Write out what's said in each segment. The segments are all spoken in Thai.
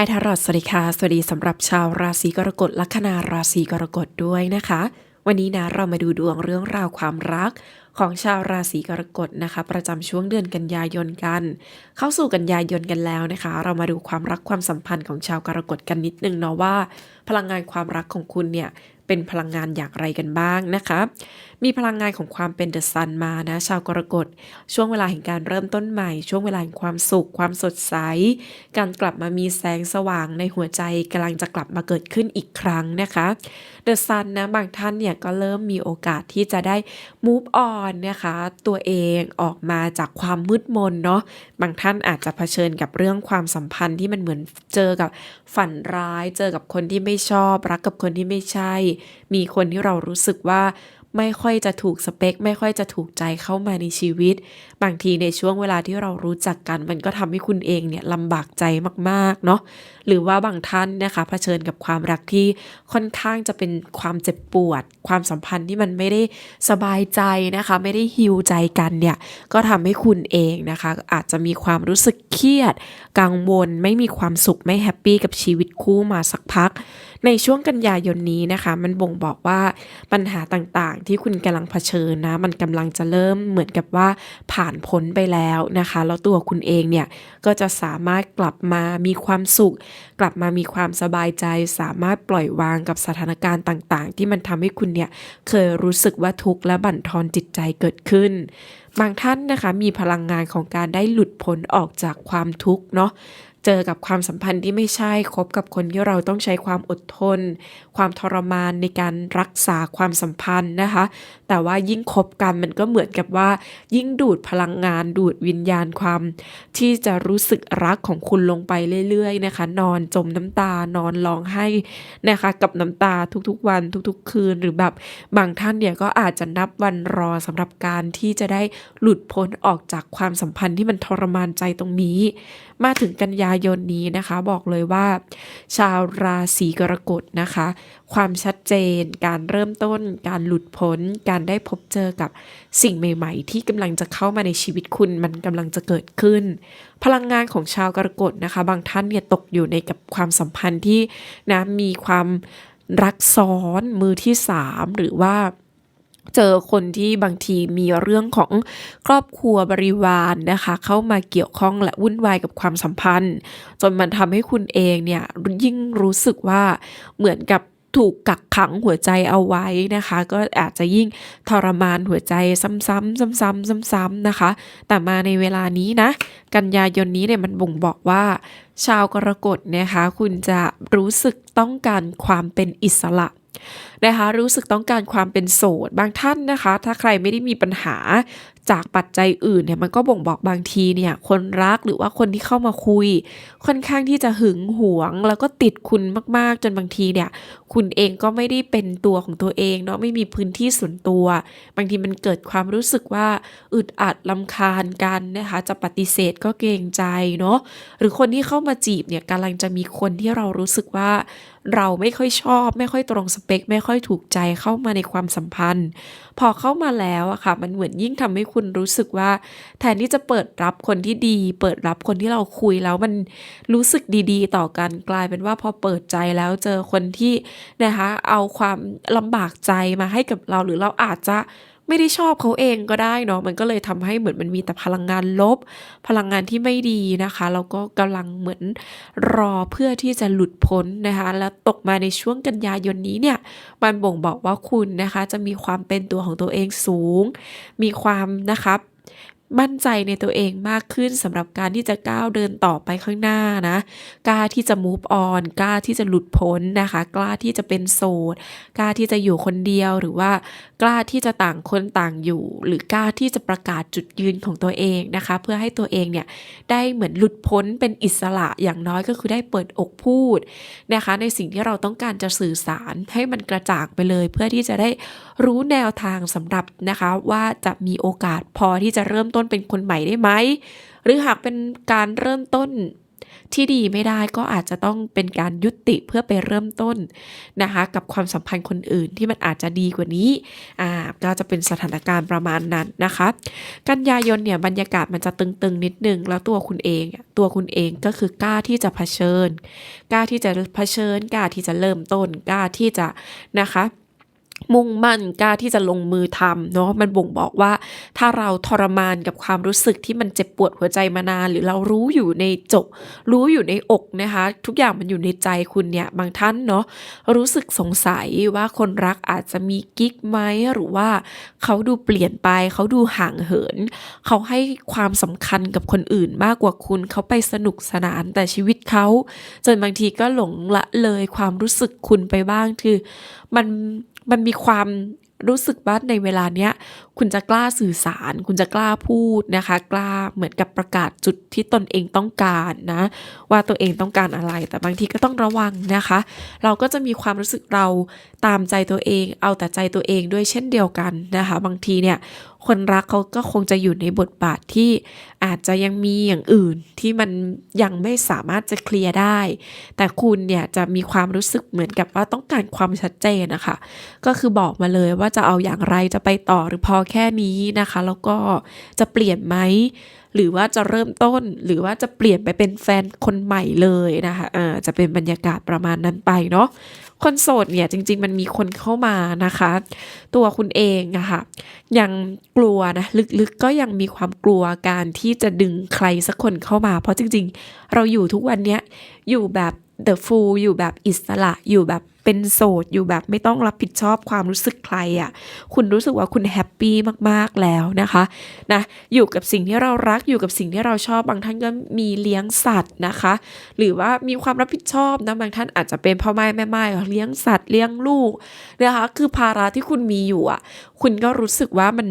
ายทารอดสวัสดีค่ะ สวัสดีสำหรับชาวราศีกรกฎลัคนาราศีกรกฎด้วยนะคะ วันนี้นะเรามาดูดวงเรื่องราวความรักของชาวราศีกรกฎนะคะ ประจำช่วงเดือนกันยายนกัน เข้าสู่กันยายนกันแล้วนะคะ เรามาดูความรักความสัมพันธ์ของชาวกรกฎกันนิดนึงเนาะว่า พลังงานความรักของคุณเนี่ยเป็นพลังงานอย่างไรกันบ้างนะคะมีพลังงานของความเป็นเดอะซันมานะ ชาวกรกฎ ช่วงเวลาแห่งการเริ่มต้นใหม่ ช่วงเวลาแห่งความสุข ความสดใส การกลับมามีแสงสว่างในหัวใจกำลังจะกลับมาเกิดขึ้นอีกครั้งนะคะเดอะซันนะบางท่านเนี่ยก็เริ่มมีโอกาสที่จะได้ move on นะคะ ตัวเองออกมาจากความมืดมนเนาะบางท่านอาจจะเผชิญกับเรื่องความสัมพันธ์ที่มันเหมือนเจอกับฝันร้าย เจอกับคนที่ไม่ชอบ รักกับคนที่ไม่ใช่ มีคนที่เรารู้สึกว่า ไม่ค่อยจะถูกสเปค ไม่ค่อยจะถูกใจเข้ามาในชีวิต บางทีในช่วงเวลาที่เรารู้จักกัน มันก็ทำให้คุณเองเนี่ยลำบากใจมากๆเนาะหรือว่าบางท่านนะคะเผชิญกับความรักที่ค่อนข้างจะเป็นความเจ็บปวด ความสัมพันธ์ที่มันไม่ได้สบายใจนะคะ ไม่ได้ฮิวใจกันเนี่ยก็ทำให้คุณเองนะคะ อาจจะมีความรู้สึกเครียด กังวล ไม่มีความสุขไม่แฮปปี้กับชีวิตคู่มาสักพักในช่วงกันยายนนี้นะคะ มันบ่งบอกว่าปัญหาต่างๆ ที่คุณกำลังเผชิญนะ มันกำลังจะเริ่มเหมือนกับว่าผ่านพ้นไปแล้วนะคะ แล้วตัวคุณเองเนี่ยก็จะสามารถกลับมามีความสุข กลับมามีความสบายใจ สามารถปล่อยวางกับสถานการณ์ต่าง ๆ ที่มันทำให้คุณเนี่ยเคยรู้สึกว่าทุกข์และบั่นทอนจิตใจเกิดขึ้น บางท่านนะคะมีพลังงานของการได้หลุดพ้นออกจากความทุกข์เนาะ เจอกับความสัมพันธ์ที่ไม่ใช่คบกับคนที่เราต้องใช้ความอดทน ความทรมานในการรักษาความสัมพันธ์นะคะ แต่ว่ายิ่งคบกันมันก็เหมือนกับว่า ยิ่งดูดพลังงานดูดวิญญาณความ ที่จะรู้สึกรักของคุณลงไปเรื่อยๆนะคะ นอนจมน้ำตานอนร้องไห้นะคะ กับน้ำตาทุกๆวันทุกๆ คืนหรือแบบบางท่านเนี่ยก็อาจจะนับวันรอสำหรับการที่จะได้หลุดพ้นออกจากความสัมพันธ์ที่มันทรมานใจตรงนี้ มาถึงกันยายนนี้นะคะ บอกเลยว่า ชาวราศีกรกฎนะคะ ความชัดเจน การเริ่มต้น การหลุดพ้นการได้พบเจอกับสิ่งใหม่ ๆ ที่กำลังจะเข้ามาในชีวิตคุณมันกำลังจะเกิดขึ้น พลังงานของชาวกรกฎนะคะ บางท่านเนี่ยตกอยู่ในกับความสัมพันธ์ที่นะมีความรักซ้อนมือที่สามหรือว่าเจอคนที่บางทีมีเรื่องของครอบครัวบริวารนะคะ เข้ามาเกี่ยวข้องและวุ่นวายกับความสัมพันธ์ จนมันทำให้คุณเองเนี่ยยิ่งรู้สึกว่าเหมือนกับ ถูกกักขังหัวใจเอาไว้นะคะ ก็อาจจะยิ่งทรมานหัวใจซ้ำๆซ้ำๆซ้ำๆนะคะ แต่มาในเวลานี้นะ กันยายนนี้เนี่ยมันบ่งบอกว่า ชาวกรกฎนะคะ คุณจะรู้สึกต้องการความเป็นอิสระนะคะรู้สึกต้องการความเป็นโสด บางท่านนะคะ ถ้าใครไม่ได้มีปัญหา จากปัจจัยอื่นเนี่ยมันก็บ่งบอกบางทีเนี่ยคนรักหรือว่าคนที่เข้ามาคุย ค่อนข้างที่จะหึงหวง แล้วก็ติดคุณมากๆ จนบางทีเนี่ยคุณเองก็ไม่ได้เป็นตัวของตัวเองเนาะไม่มีพื้นที่ส่วนตัว บางทีมันเกิดความรู้สึกว่าอึดอัดลำคาญกันนะคะจะปฏิเสธก็เกรงใจเนาะหรือคนที่เข้ามาจีบเนี่ยกำลังจะมีคนที่เรารู้สึกว่าเราไม่ค่อยชอบ ไม่ค่อยตรงสเปค ไม่ค่อยถูกใจเข้ามาในความสัมพันธ์ พอเข้ามาแล้วอะค่ะ มันเหมือนยิ่งทำให้คุณรู้สึกว่า แทนที่จะเปิดรับคนที่ดี เปิดรับคนที่เราคุยแล้วมันรู้สึกดีๆ ต่อกันกลายเป็นว่าพอเปิดใจแล้วเจอคนที่นะคะ เอาความลำบากใจมาให้กับเราหรือเราอาจจะ ไม่ได้ชอบเขาเองก็ได้เนาะมันก็เลยทำให้เหมือนมันมีแต่พลังงานลบ พลังงานที่ไม่ดีนะคะแล้วก็กำลังเหมือนรอเพื่อที่จะหลุดพ้นนะคะ แล้วตกมาในช่วงกันยายนนี้เนี่ยมันบ่งบอกว่าคุณนะคะ จะมีความเป็นตัวของตัวเองสูง มีความนะคะ มั่นใจในตัวเองมากขึ้นสำหรับการที่จะก้าวเดินต่อไปข้างหน้านะ กล้าที่จะ move on กล้าที่จะหลุดพ้นนะคะ กล้าที่จะเป็นโสด กล้าที่จะอยู่คนเดียวหรือว่ากล้าที่จะต่างคนต่างอยู่ หรือกล้าที่จะประกาศจุดยืนของตัวเองนะคะ เพื่อให้ตัวเองเนี่ยได้เหมือนหลุดพ้นเป็นอิสระอย่างน้อยก็คือได้เปิดอกพูดนะคะ ในสิ่งที่เราต้องการจะสื่อสารให้มันกระจ่างไปเลย เพื่อที่จะได้รู้แนวทางสำหรับนะคะว่าจะมีโอกาสพอที่จะเริ่มต้นเป็นคนใหม่ได้ไหม หรือหากเป็นการเริ่มต้นที่ดีไม่ได้ก็อาจจะต้องเป็นการยุติเพื่อไปเริ่มต้นนะคะกับความสัมพันธ์คนอื่นที่มันอาจจะดีกว่านี้อ่าก็จะเป็นสถานการณ์ประมาณนั้นนะคะ กันยายนเนี่ยบรรยากาศมันจะตึงๆนิดนึงแล้วตัวคุณเองตัวคุณเองก็คือกล้าที่จะเผชิญ กล้าที่จะเผชิญ กล้าที่จะเริ่มต้น กล้าที่จะนะคะ มุ่งมั่นกล้าที่จะลงมือทำเนาะมันบ่งบอกว่า ถ้าเราทรมานกับความรู้สึกที่มันเจ็บปวดหัวใจมานาน หรือเรารู้อยู่ในจก รู้อยู่ในอกนะคะ ทุกอย่างมันอยู่ในใจคุณเนี่ยบางท่านเนาะรู้สึกสงสัยว่าคนรักอาจจะมีกิ๊กไหมหรือว่าเขาดูเปลี่ยนไป เขาดูห่างเหิน เขาให้ความสำคัญกับคนอื่นมากกว่าคุณเขาไปสนุกสนานแต่ชีวิตเขาจนบางทีก็หลงละเลยความรู้สึกคุณไปบ้างคือ มัน มันมีความรู้สึกว่าในเวลาเนี้ย คุณจะกล้าสื่อสาร คุณจะกล้าพูดนะคะ กล้าเหมือนกับประกาศจุดที่ตนเองต้องการนะ ว่าตัวเองต้องการอะไร แต่บางทีก็ต้องระวังนะคะ เราก็จะมีความรู้สึกเราตามใจตัวเอง เอาแต่ใจตัวเองด้วยเช่นเดียวกันนะคะ บางทีเนี่ย คนรักเขาก็คงจะอยู่ในบทบาทที่อาจจะยังมีอย่างอื่นที่มันยังไม่สามารถจะเคลียร์ได้ แต่คุณเนี่ยจะมีความรู้สึกเหมือนกับว่าต้องการความชัดเจนนะคะ ก็คือบอกมาเลยว่าจะเอาอย่างไรจะไปต่อหรือพอแค่นี้นะคะ แล้วก็จะเปลี่ยนไหมหรือว่าจะเริ่มต้นหรือว่าจะเปลี่ยนไปเป็นแฟนคนใหม่เลยนะคะอ่าจะเป็นบรรยากาศประมาณนั้นไปเนาะ คนโสดเนี่ยจริง ๆ มันมีคนเข้ามานะคะ ตัวคุณเองอะค่ะยังกลัวนะลึกๆก็ยังมีความกลัวการที่จะดึงใครสักคนเข้ามา เพราะจริง ๆ เราอยู่ทุกวันเนี้ยอยู่แบบ the full อยู่แบบอิสระอยู่แบบเป็นโสดอยู่แบบไม่ต้องรับผิดชอบความรู้สึกใครอะ่ะ คุณรู้สึกว่าคุณแฮปปี้มากๆแล้วนะคะนะอยู่กับสิ่งที่เรารักอยู่กับสิ่งที่เราชอบบางท่านก็มีเลี้ยงสัตว์นะคะ หรือว่ามีความรับผิดชอบนะบางท่านอาจจะเป็นพ่อแม่แม่ไม้เลี้ยงสัตว์เลี้ยงลูกนะคะคือภาระที่คุณมีอยู่อะ คุณก็รู้สึกว่ามัน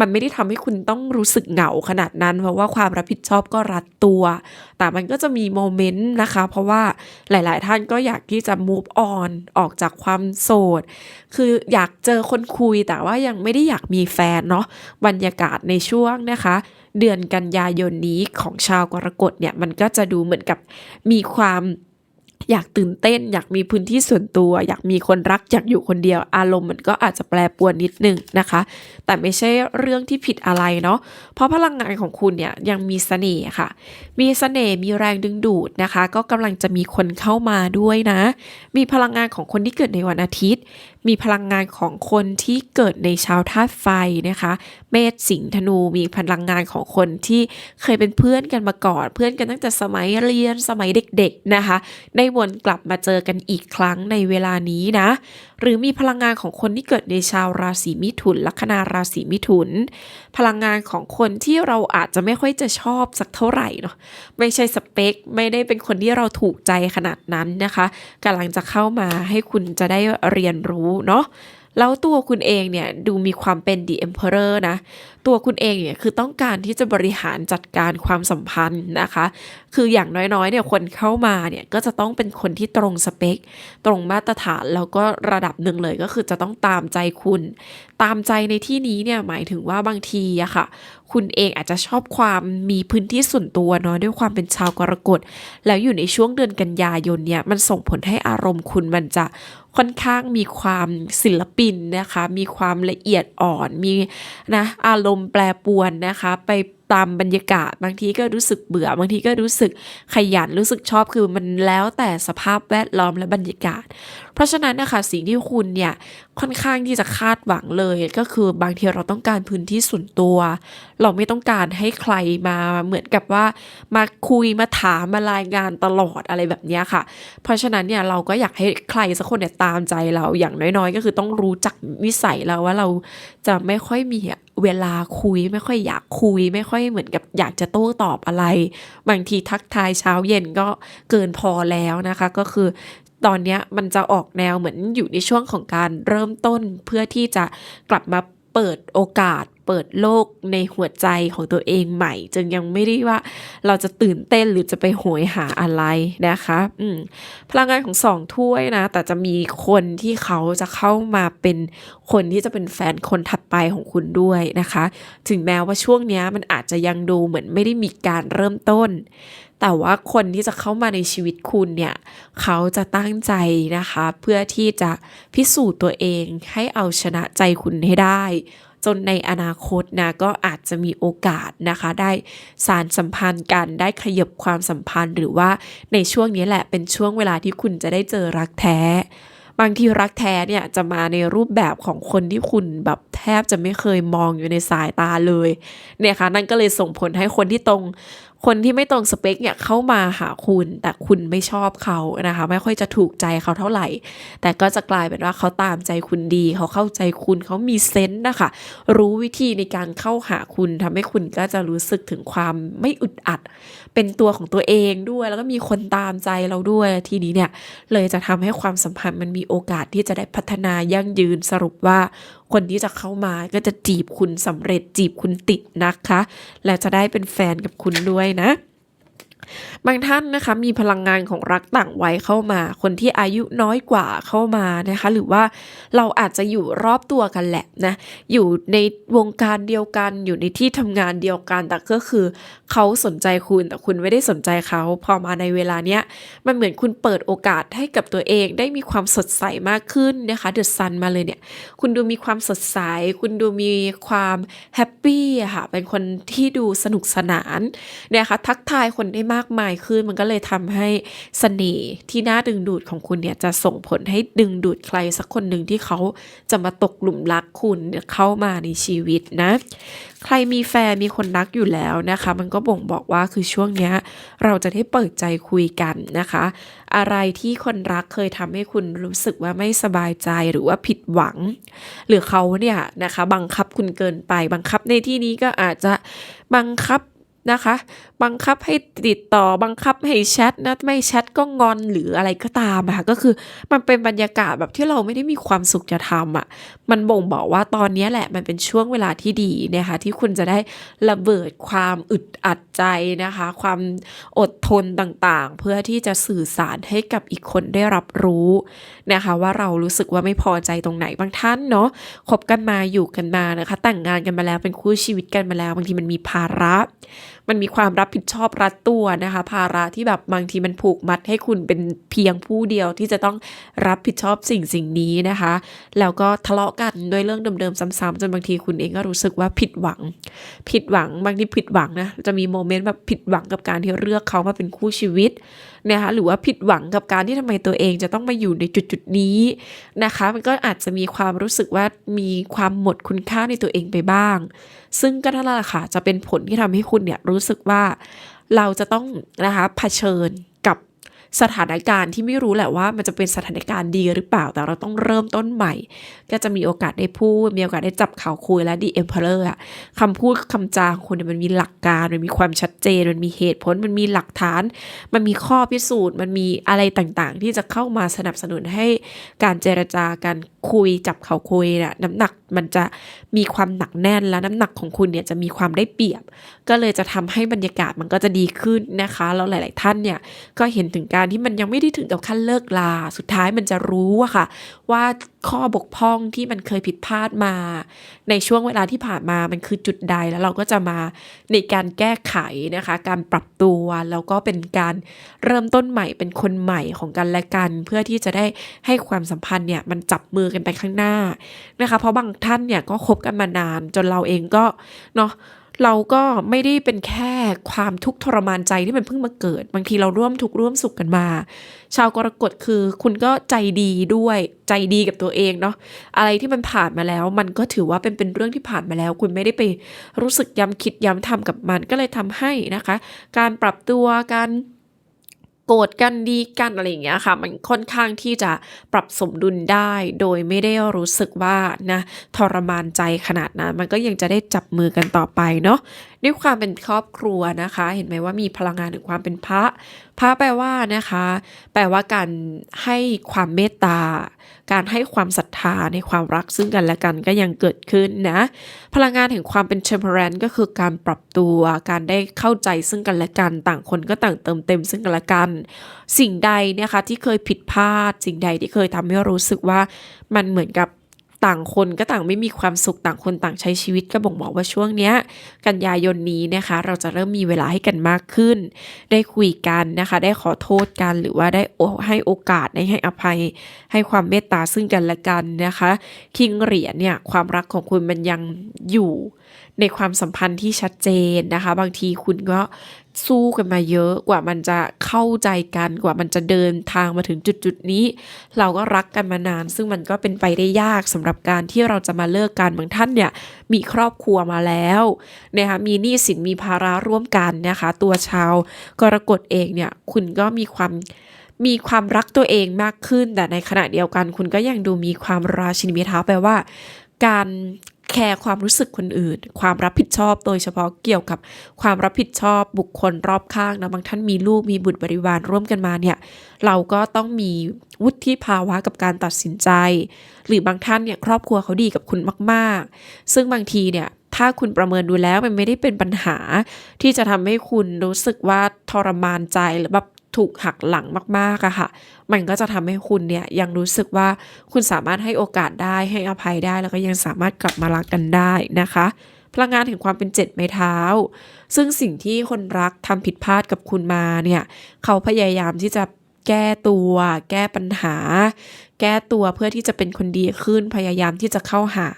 มันไม่ได้ทำให้คุณต้องรู้สึกเหงาขนาดนั้น เพราะว่าความรับผิดชอบก็รัดตัว แต่มันก็จะมีโมเมนต์นะคะ เพราะว่าหลาย ๆ ท่านก็อยากที่จะ move on ออกจากความโสด คืออยากเจอคนคุยแต่ว่ายังไม่ได้อยากมีแฟนเนาะบรรยากาศในช่วงนะคะ เดือนกันยายนนี้ของชาวกรกฎเนี่ยมันก็จะดูเหมือนกับมีความ อยากตื่นเต้น อยากมีพื้นที่ส่วนตัว อยากมีคนรัก อยากอยู่คนเดียว อารมณ์มันก็อาจจะแปรปรวนนิดนึงนะคะ แต่ไม่ใช่เรื่องที่ผิดอะไรเนาะเพราะพลังงานของคุณเนี่ยยังมีเสน่ห์ค่ะ มีเสน่ห์มีแรงดึงดูดนะคะ ก็กำลังจะมีคนเข้ามาด้วยนะ มีพลังงานของคนที่เกิดในวันอาทิตย์ มีพลังงานของคนที่เกิดในชาวธาตุไฟนะคะ เมษสิงห์ธนูมีพลังงานของคนที่เคยเป็นเพื่อนกันมาก่อน เพื่อนกันตั้งแต่สมัยเรียนสมัยเด็กๆนะคะ ได้วนกลับมาเจอกันอีกครั้งในเวลานี้นะ หรือมีพลังงานของคนที่เกิดในชาวราศีมิถุน ลัคนาราศีมิถุน พลังงานของคนที่เราอาจจะไม่ค่อยจะชอบสักเท่าไหร่เนาะไม่ใช่สเปคไม่ได้เป็นคนที่เราถูกใจขนาดนั้นนะคะกำลังจะเข้ามาให้คุณจะได้เรียนรู้เนาะแล้วตัวคุณเองเนี่ยดูมีความเป็น The Emperor นะ ตัวคุณเองเนี่ยคือต้องการที่จะบริหารจัดการความสัมพันธ์นะคะ คืออย่างน้อยๆเนี่ยคนเข้ามาเนี่ยก็จะต้องเป็นคนที่ตรงสเปค ตรงมาตรฐานแล้วก็ระดับหนึ่งเลยก็คือจะต้องตามใจคุณ ตามใจในที่นี้เนี่ยหมายถึงว่าบางทีอะค่ะ คุณเองอาจจะชอบความมีพื้นที่ส่วนตัวเนาะด้วยความเป็นชาวกรกฎแล้วอยู่ในช่วงเดือนกันยายนเนี่ยมันส่งผลให้อารมณ์คุณมันจะค่อนข้างมีความศิลปินนะคะ มีความละเอียดอ่อนมีนะอารมณ์แปรปวนนะคะไป ตามบรรยากาศ บางทีก็รู้สึกเบื่อบางทีก็รู้สึกขยันรู้สึกชอบคือมันแล้วแต่สภาพแวดล้อมและบรรยากาศ เพราะฉะนั้นนะคะสิ่งที่คุณเนี่ยค่อนข้างที่จะคาดหวังเลยก็คือบางทีเราต้องการพื้นที่ส่วนตัว เราไม่ต้องการให้ใครมาเหมือนกับว่า มาคุยมาถามมารายงานตลอดอะไรแบบนี้ค่ะ เพราะฉะนั้นเนี่ยเราก็อยากให้ใครสักคนเนี่ยตามใจเราอย่างน้อยๆ ก็คือต้องรู้จักวิสัยเราว่าเราจะไม่ค่อยมี เวลาคุยไม่ค่อยอยากคุย ไม่ค่อยเหมือนกับอยากจะโต้ตอบอะไร บางทีทักทายเช้าเย็นก็เกินพอแล้วนะคะ ก็คือตอนนี้มันจะออกแนวเหมือนอยู่ในช่วงของการเริ่มต้นเพื่อที่จะกลับมาเปิดโอกาส เปิดโลกในหัวใจของตัวเองใหม่ จึงยังไม่ได้ว่าเราจะตื่นเต้นหรือจะไปโหยหาอะไรนะคะอืมพลังงานของสองถ้วยนะ แต่จะมีคนที่เขาจะเข้ามาเป็นคนที่จะเป็นแฟนคนถัดไปของคุณด้วยนะคะ ถึงแม้ว่าช่วงนี้มันอาจจะยังดูเหมือนไม่ได้มีการเริ่มต้นแต่ว่าคนที่จะเข้ามาในชีวิตคุณเนี่ย เขาจะตั้งใจนะคะ เพื่อที่จะพิสูจน์ตัวเองให้เอาชนะใจคุณให้ได้ จนในอนาคตนะก็อาจจะมีโอกาสนะคะ ได้สารสัมพันธ์กันได้ขยับความสัมพันธ์ หรือว่าในช่วงนี้แหละเป็นช่วงเวลาที่คุณจะได้เจอรักแท้บางทีรักแท้เนี่ยจะมาในรูปแบบของคนที่คุณแบบแทบจะไม่เคยมองอยู่ในสายตาเลยเนี่ยค่ะนั่นก็เลยส่งผลให้คนที่ตรง คนที่ไม่ตรงสเปคเนี่ยเข้ามาหาคุณแต่คุณไม่ชอบเขานะคะ ไม่ค่อยจะถูกใจเขาเท่าไหร่ แต่ก็จะกลายเป็นว่าเขาตามใจคุณดี เขาเข้าใจคุณเขามีเซนต์นะคะ รู้วิธีในการเข้าหาคุณทำให้คุณก็จะรู้สึกถึงความไม่อึดอัด เป็นตัวของตัวเองด้วย แล้วก็มีคนตามใจเราด้วยทีนี้เนี่ยเลยจะทำให้ความสัมพันธ์มันมีโอกาสที่จะได้พัฒนายั่งยืนสรุปว่า คนที่จะเข้ามาก็จะจีบคุณสำเร็จจีบคุณติดนะคะ และจะได้เป็นแฟนกับคุณด้วยนะ บางท่านนะคะมีพลังงานของรักต่างวัยเข้ามา คนที่อายุน้อยกว่าเข้ามานะคะ หรือว่าเราอาจจะอยู่รอบตัวกันแหละนะอยู่ในวงการเดียวกัน อยู่ในที่ทำงานเดียวกัน แต่ก็คือเขาสนใจคุณแต่คุณไม่ได้สนใจเขา พอมาในเวลาเนี้ยมันเหมือนคุณเปิดโอกาสให้กับตัวเองได้มีความสดใสมากขึ้นนะคะเดือะซันมาเลยเนี่ย คุณดูมีความสดใส คุณดูมีความแฮปปี้ค่ะ เป็นคนที่ดูสนุกสนานเนี่ยค่ะทักทายคนได้มากมายขึ้น มันก็เลยทำให้เสน่ห์ที่น่าดึงดูดของคุณเนี่ยจะส่งผลให้ดึงดูดใครสักคนหนึ่งที่เขาจะมาตกหลุมรักคุณเนี่ยเข้ามาในชีวิตนะ ใครมีแฟนมีคนรักอยู่แล้วนะคะ มันก็บ่งบอกว่าคือช่วงเนี้ยเราจะได้เปิดใจคุยกันนะคะ อะไรที่คนรักเคยทำให้คุณรู้สึกว่าไม่สบายใจหรือว่าผิดหวัง หรือเขาเนี่ยนะคะบังคับคุณเกินไปบังคับในที่นี้ก็อาจจะบังคับนะคะ บังคับให้ติดต่อบังคับให้แชทนะไม่แชทก็งอนหรืออะไรก็ตามอะค่ะก็คือมันเป็นบรรยากาศแบบที่เราไม่ได้มีความสุขจะทำอะมันบ่งบอกว่าตอนนี้แหละมันเป็นช่วงเวลาที่ดีนะคะที่คุณจะได้ระเบิดความอึดอัดใจนะคะ ความอดทนต่างๆ เพื่อที่จะสื่อสารให้กับอีกคนได้รับรู้นะคะ ว่าเรารู้สึกว่าไม่พอใจตรงไหนบางท่านเนาะคบกันมาอยู่กันมานะคะ แต่งงานกันมาแล้วเป็นคู่ชีวิตกันมาแล้ว บางทีมันมีภาระ มันมีความรับผิดชอบรัดตัวนะคะ ภาระที่แบบบางทีมันผูกมัดให้คุณเป็นเพียงผู้เดียวที่จะต้องรับผิดชอบสิ่งสิ่งนี้นะคะ แล้วก็ทะเลาะกันด้วยเรื่องเดิมๆซ้ำๆจนบางทีคุณเองก็รู้สึกว่าผิดหวัง ผิดหวังบางทีผิดหวังนะจะมีโมเมนต์แบบผิดหวังกับการที่เลือกเขามาเป็นคู่ชีวิตนะคะหรือว่าผิดหวังกับการที่ทำไมตัวเองจะต้องมาอยู่ในจุดๆนี้นะคะ มันก็อาจจะมีความรู้สึกว่ามีความหมดคุณค่าในตัวเองไปบ้างซึ่งก็นั่นแหละค่ะจะเป็นผลที่ทำให้คุณเนี่ยรู้สึกว่าเราจะต้องนะคะเผชิญ สถานการณ์ที่ไม่รู้แหละว่า มันจะเป็นสถานการณ์ดีหรือเปล่าแต่เราต้องเริ่มต้นใหม่ ก็จะมีโอกาสได้พูด มีโอกาสได้จับข่าวคุยและดีเอ็มเพลอร์อะคำพูดคำจาของคุณเนี่ยมันมีหลักการ มันมีความชัดเจน มันมีเหตุผล มันมีหลักฐาน มันมีข้อพิสูจน์ มันมีอะไรต่างๆ ที่จะเข้ามาสนับสนุนให้การเจรจาการคุยจับเขาคุยเนี่ยน้ำหนักมันจะมีความหนักแน่นและน้ำหนักของคุณเนี่ยจะมีความได้เปรียบ ก็เลยจะทำให้บรรยากาศมันก็จะดีขึ้นนะคะแล้วหลาย ๆ ท่านเนี่ยก็เห็นถึงการการที่มันยังไม่ได้ถึงกับขั้นเลิกลา สุดท้ายมันจะรู้อะค่ะ ว่าข้อบกพร่องที่มันเคยผิดพลาดมา ในช่วงเวลาที่ผ่านมามันคือจุดใดแล้วเราก็จะมาในการแก้ไขนะคะ การปรับตัวแล้วก็เป็นการเริ่มต้นใหม่เป็นคนใหม่ของกันและกัน เพื่อที่จะได้ให้ความสัมพันธ์เนี่ยมันจับมือกันไปข้างหน้านะคะ เพราะบางท่านเนี่ยก็คบกันมานานจนเราเองก็เนาะ เราก็ไม่ได้เป็นแค่ความทุกข์ทรมานใจที่มันเพิ่งมาเกิด บางทีเราร่วมทุกข์ร่วมสุขกันมา ชาวกรกฎคือคุณก็ใจดีด้วยใจดีกับตัวเองเนาะอะไรที่มันผ่านมาแล้ว มันก็ถือว่าเป็นเป็นเรื่องที่ผ่านมาแล้ว คุณไม่ได้ไปรู้สึกย้ำคิดย้ำทำกับมันก็เลยทำให้นะคะ การปรับตัวการ โกรธกันดีกันอะไรอย่างเงี้ยค่ะ มันค่อนข้างที่จะปรับสมดุลได้โดยไม่ได้รู้สึกว่านะทรมานใจขนาดนั้น มันก็ยังจะได้จับมือกันต่อไปเนาะ ด้วยความเป็นครอบครัวนะคะ เห็นไหมว่ามีพลังงานถึงความเป็นพระ พระแปลว่านะคะ แปลว่าการให้ความเมตตา การให้ความศรัทธาในความรักซึ่งกันและกันก็ยังเกิดขึ้นนะ พลังงานแห่งความเป็น temperance ก็คือการปรับตัว การได้เข้าใจซึ่งกันและกัน ต่างคนก็ต่างเติมเต็มซึ่งกันและกัน สิ่งใดเนี่ยคะที่เคยผิดพลาด สิ่งใดที่เคยทำให้รู้สึกว่ามันเหมือนกับ ต่างคนก็ต่างไม่มีความสุขต่างคนต่างใช้ชีวิตก็บ่งบอกว่าช่วงเนี้ย กันยายนนี้นะคะ เราจะเริ่มมีเวลาให้กันมากขึ้น ได้คุยกันนะคะ ได้ขอโทษกันหรือว่าได้ให้โอกาสได้ให้อภัย ให้ความเมตตาซึ่งกันและกันนะคะ คิงเหรียญเนี่ยความรักของคุณมันยังอยู่ ในความสัมพันธ์ที่ชัดเจนนะคะ บางทีคุณก็สู้กันมาเยอะกว่ามันจะเข้าใจกันกว่ามันจะเดินทางมาถึงจุดจุดนี้ เราก็รักกันมานาน ซึ่งมันก็เป็นไปได้ยากสำหรับการที่เราจะมาเลิกกันบางท่านเนี่ยมีครอบครัวมาแล้วนะคะมีหนี้สินมีภาระร่วมกันนะคะ ตัวชาวกรกฎเองเนี่ยคุณก็มีความมีความรักตัวเองมากขึ้น แต่ในขณะเดียวกันคุณก็ยังดูมีความราชินีเท้าแปลว่า การ แคร์ความรู้สึกคนอื่น ความรับผิดชอบโดยเฉพาะเกี่ยวกับความรับผิดชอบบุคคลรอบข้างนะบางท่านมีลูกมีบุตรบริวารร่วมกันมาเนี่ยเราก็ต้องมีวุฒิภาวะกับการตัดสินใจ หรือบางท่านเนี่ยครอบครัวเขาดีกับคุณมาก ๆ ซึ่งบางทีเนี่ยถ้าคุณประเมินดูแล้วมันไม่ได้เป็นปัญหาที่จะทำให้คุณรู้สึกว่าทรมานใจหรือแบบ ถูกหักหลังมากๆอะค่ะ มันก็จะทำให้คุณเนี่ยยังรู้สึกว่าคุณสามารถให้โอกาสได้ให้อภัยได้ แล้วก็ยังสามารถกลับมารักกันได้นะคะ พลังงานถึงความเป็นเจ็ดไม้เท้า ซึ่งสิ่งที่คนรักทำผิดพลาดกับคุณมาเนี่ย เขาพยายามที่จะ แก้ตัว แก้ปัญหา แก้ตัวเพื่อที่จะเป็นคนดีขึ้น พยายามที่จะเข้าหา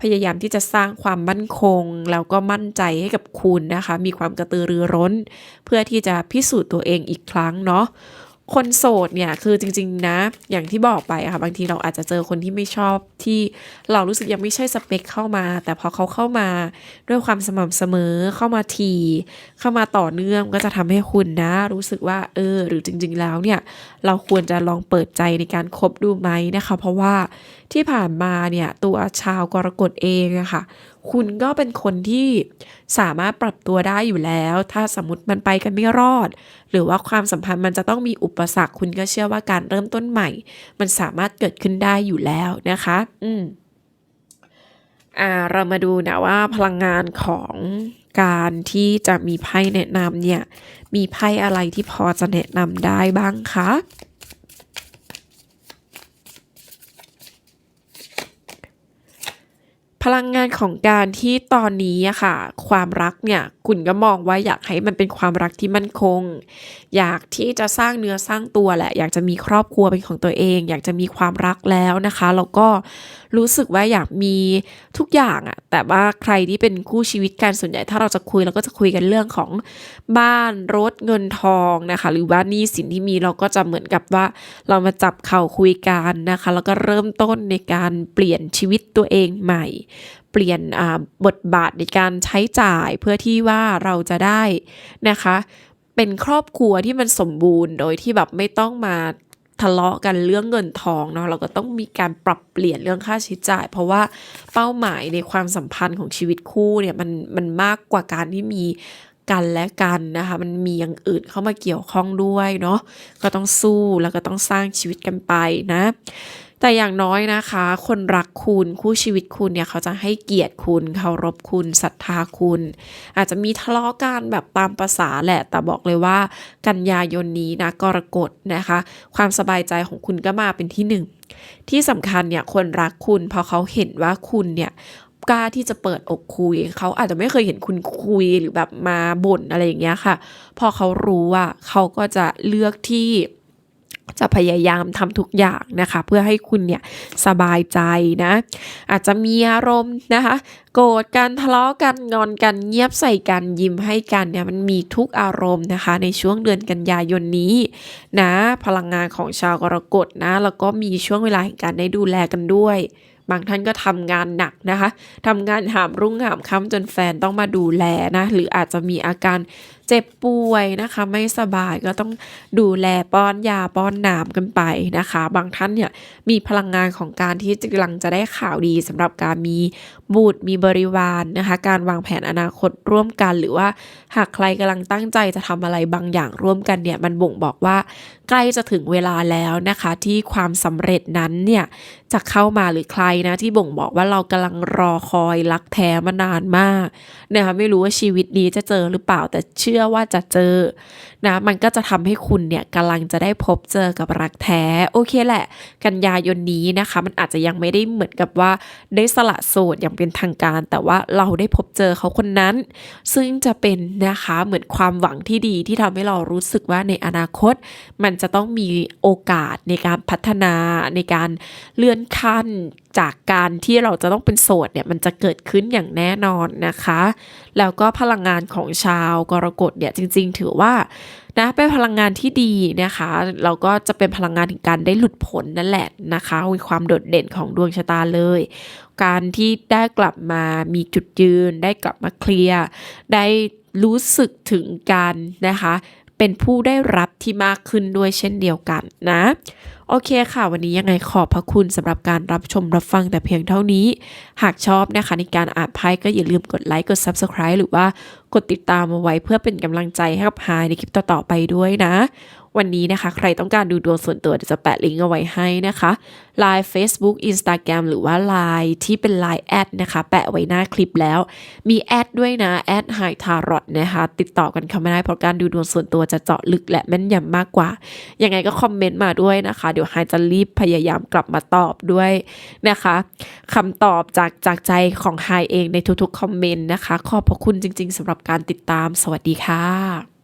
พยายามที่จะสร้างความมั่นคง แล้วก็มั่นใจให้กับคุณนะคะ มีความกระตือรือร้น เพื่อที่จะพิสูจน์ตัวเองอีกครั้งเนาะ คนโสดเนี่ยคือจริง ๆ นะ อย่างที่บอกไปอะค่ะบางทีเราอาจจะเจอคนที่ไม่ชอบที่เรารู้สึกยังไม่ใช่สเปคเข้ามา แต่พอเขาเข้ามาด้วยความสม่ำเสมอเข้ามาทีเข้ามาต่อเนื่องก็จะทำให้คุณนะ รู้สึกว่าเออ หรือจริง ๆ แล้วเนี่ย เราควรจะลองเปิดใจในการคบดูไหมนะคะ เพราะว่า ที่ผ่านมาเนี่ยตัวชาวกรกฎเองอะค่ะ คุณก็เป็นคนที่สามารถปรับตัวได้อยู่แล้ว ถ้าสมมติมันไปกันไม่รอด หรือว่าความสัมพันธ์มันจะต้องมีอุปสรรค คุณก็เชื่อว่าการเริ่มต้นใหม่ มันสามารถเกิดขึ้นได้อยู่แล้วนะคะ อืมอ่าเรามาดูนะว่าพลังงานของการที่จะมีไพ่แนะนำเนี่ย มีไพ่อะไรที่พอจะแนะนำได้บ้างคะ พลังงานของการที่ตอนนี้อะค่ะ ความรักเนี่ย คุณก็มองว่าอยากให้มันเป็นความรักที่มั่นคง อยากที่จะสร้างเนื้อสร้างตัวแหละ อยากจะมีครอบครัวเป็นของตัวเอง อยากจะมีความรักแล้วนะคะแล้วก็รู้สึกว่าอยากมีทุกอย่างอะแต่ว่าใครที่เป็นคู่ชีวิตกันส่วนใหญ่ ถ้าเราจะคุยเราก็จะคุยกันเรื่องของบ้านรถเงินทองนะคะ หรือว่านี้สินที่มีเราก็จะเหมือนกับว่าเรามาจับเข่าคุยกันนะคะ แล้วก็เริ่มต้นในการเปลี่ยนชีวิตตัวเองใหม่เปลี่ยนบทบาทในการใช้จ่ายเพื่อที่ว่าเราจะได้นะคะ เป็นครอบครัวที่มันสมบูรณ์ โดยที่แบบไม่ต้องมาทะเลาะกันเรื่องเงินทองเนาะเราก็ต้องมีการปรับเปลี่ยนเรื่องค่าใช้จ่าย เพราะว่าเป้าหมายในความสัมพันธ์ของชีวิตคู่เนี่ยมันมันมากกว่าการที่มีกันและกันนะคะ มันมีอย่างอื่นเข้ามาเกี่ยวข้องด้วยเนาะก็ต้องสู้แล้วก็ต้องสร้างชีวิตกันไปนะ แต่อย่างน้อยนะคะ คนรักคุณคู่ชีวิตคุณเนี่ยเขาจะให้เกียรติคุณเคารพคุณศรัทธาคุณ อาจจะมีทะเลาะกันแบบตามประษาแหละ แต่บอกเลยว่ากันยายนนี้นะกรกฎนะคะ ความสบายใจของคุณก็มาเป็นที่หนึ่งที่สำคัญเนี่ยคนรักคุณพอเขาเห็นว่าคุณเนี่ยกล้าที่จะเปิดอกคุย เขาอาจจะไม่เคยเห็นคุณคุยหรือแบบมาบ่นอะไรอย่างเงี้ยค่ะ พอเขารู้ว่าเขาก็จะเลือกที่ จะพยายามทำทุกอย่างนะคะ เพื่อให้คุณเนี่ยสบายใจนะ อาจจะมีอารมณ์นะคะ โกรธกันทะเลาะกันงอนกันเงียบใส่กันยิ้มให้กันเนี่ยมันมีทุกอารมณ์นะคะ ในช่วงเดือนกันยายนนี้นะ พลังงานของชาวกรกฎนะ แล้วก็มีช่วงเวลาแห่งการได้ดูแลกันด้วยบางท่านก็ทำงานหนักนะคะ ทำงานหามรุ่งหามค่ำจนแฟนต้องมาดูแลนะ หรืออาจจะมีอาการ เจ็บป่วยนะคะ ไม่สบายก็ต้องดูแลป้อนยาป้อนน้ำกันไปนะคะ บางท่านเนี่ยมีพลังงานของการที่กำลังจะได้ข่าวดีสำหรับการมีบุตรมีบริวารนะคะ การวางแผนอนาคตร่วมกัน หรือว่าหากใครกำลังตั้งใจจะทำอะไรบางอย่างร่วมกันเนี่ยมันบ่งบอกว่าใกล้จะถึงเวลาแล้วนะคะ ที่ความสำเร็จนั้นเนี่ยจะเข้ามาหรือใครนะที่บ่งบอกว่าเรากำลังรอคอยรักแท้มานานมากนะคะไม่รู้ว่าชีวิตนี้จะเจอหรือเปล่าแต่เชื่อื่อว่าจะเจอนะมันก็จะทำให้คุณเนี่ยกำลังจะได้พบเจอกับรักแท้ โอเคแหละ กันยายนนี้นะคะ มันอาจจะยังไม่ได้เหมือนกับว่าได้สละโสดอย่างเป็นทางการ แต่ว่าเราได้พบเจอเขาคนนั้น ซึ่งจะเป็นนะคะเหมือนความหวังที่ดีที่ทำให้เรารู้สึกว่าในอนาคต มันจะต้องมีโอกาสในการพัฒนาในการเลื่อนขั้นจากการที่เราจะต้องเป็นโสดเนี่ยมันจะเกิดขึ้นอย่างแน่นอนนะคะ แล้วก็พลังงานของชาวกรกฎเนี่ยจริง ๆ ถือว่านะเป็นพลังงานที่ดีนะคะเราก็จะเป็นพลังงานถึงการได้หลุดพ้นนั่นแหละนะคะมีความโดดเด่นของดวงชะตาเลย การที่ได้กลับมามีจุดยืน ได้กลับมาเคลียร์ได้รู้สึกถึงการนะคะ เป็นผู้ได้รับที่มากขึ้นด้วยเช่นเดียวกันนะ โอเคค่ะ วันนี้ยังไงขอบพระคุณสำหรับการรับชมรับฟังแต่เพียงเท่านี้ หากชอบนะคะในการอ่านไพ่ก็อย่าลืมกดไลค์กด Subscribe หรือว่ากดติดตามเอาไว้เพื่อเป็นกำลังใจให้กับไฮในคลิปต่อๆไปด้วยนะ วันนี้นะคะ ใครต้องการดูดวงส่วนตัวเดี๋ยวจะแปะลิงก์เอาไว้ให้นะคะ Line Facebook Instagram หรือว่า Line ที่เป็น Line แอดนะคะ แปะไว้หน้าคลิปแล้ว มีแอดด้วยนะแอดไฮทารอตนะคะ ติดต่อกันเข้ามาได้เพราะการดูดวงส่วนตัวจะเจาะลึกและแม่นยำมากกว่า ยังไงก็คอมเมนต์มาด้วยนะคะ เดี๋ยวไฮจะรีบพยายามกลับมาตอบด้วยนะคะคำตอบจากจากใจของไฮเองในทุกๆคอมเมนต์นะคะ ขอบพระคุณจริง ๆสำหรับการติดตาม สวัสดีค่ะ